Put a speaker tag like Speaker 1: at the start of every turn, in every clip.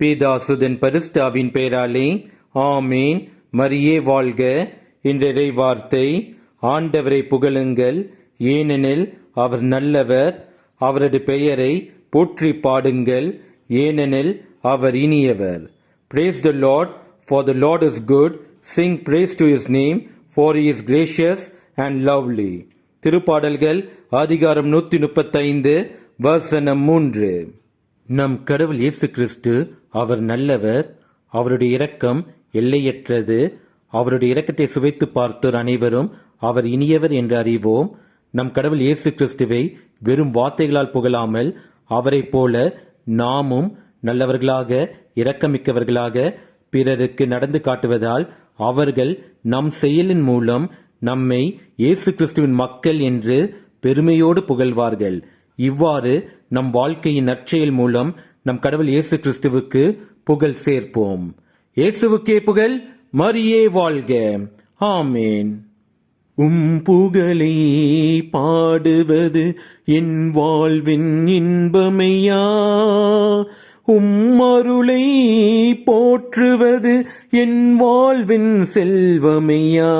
Speaker 1: பேதாசுதன் பரிஸ்டாவின் பெயராலே ஆமேன். மரியே வாழ்க. இன்றைய வார்த்தை ஆண்டவரை புகழுங்கள். ஏனெனில் அவர் நல்லவர் அவரது பெயரை போற்றி பாடுங்கள். ஏனெனில் அவர் இனியவர். Praise the Lord for the Lord is good sing praise to his name for is gracious and lovely திருப்பாடல்கள் அதிகாரம் நூற்றி முப்பத்தைந்து வசனம் மூன்று. நம் கடவுள் இயேசு கிறிஸ்து அவர் நல்லவர் அவருடைய இரக்கம் எல்லையற்றது. அவருடைய இரக்கத்தை சுவைத்து பார்த்தோர் அனைவரும் அவர் இனியவர் என்று அறிவோம். நம் கடவுள் இயேசு கிறிஸ்துவை வெறும் வார்த்தைகளால் புகழாமல் அவரைப் போல நாமும் நல்லவர்களாக இரக்கமிக்கவர்களாக பிறருக்கு நடந்து காட்டுவதால் அவர்கள் நம் செயலின் மூலம் நம்மை இயேசு கிறிஸ்துவின் மக்கள் என்று பெருமையோடு புகழ்வார்கள். இவ்வாறு நம் வாழ்க்கையின் நற்செயல் மூலம் நம் கடவுள் இயேசு கிறிஸ்துவுக்கு புகழ் சேர்ப்போம். இயேசுவுக்கே புகழ் மரியே வாழ்க. ஆமேன். உம் புகழை பாடுவது என் வாழ்வின் இன்பமையா? உம்மருளை போற்றுவது என் வாழ்வின் செல்வமையா?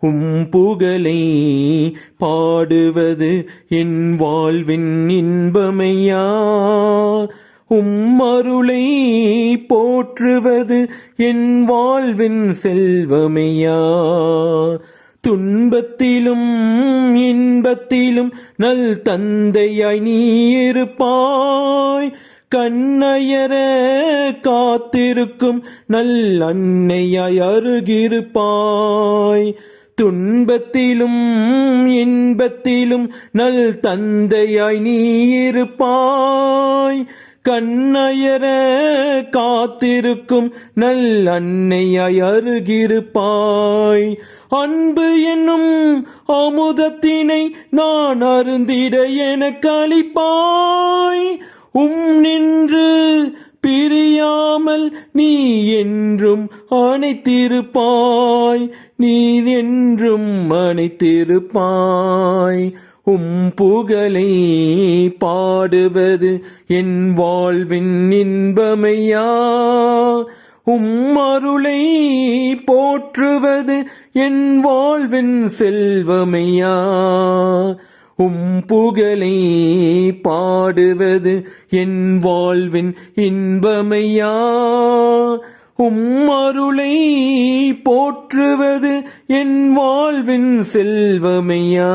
Speaker 1: உம் புகழை பாடுவது என் வாழ்வின் இன்பமையா? உம் அருளை போற்றுவது என் வாழ்வின் செல்வமையா? துன்பத்திலும் இன்பத்திலும் நல் தந்தையாய் நீ இருப்பாய். கண்ணயர காத்திருக்கும் நல் அன்னையாய் அருகிருப்பாய். துன்பத்திலும் இன்பத்திலும் நல் தந்தையாய் நீ இருப்பாய். கண்ணயர காத்திருக்கும் நல் அன்னையாய் அருகிருப்பாய். அன்பு என்னும் அமுதத்தினை நான் அருந்திட எனக்கு அளிப்பாய். நீ என்றும் அணைத்திருப்பாய். நீ என்றும் அணைத்திருப்பாய். உம் புகழை பாடுவது என் வாழ்வின் இன்பமையா. உம் அருளை போற்றுவது என் வாழ்வின் செல்வமையா. உம் புகழை பாடுவது என் வாழ்வின் இன்பமையா? உம் அருளை போற்றுவது என் வாழ்வின் செல்வமையா?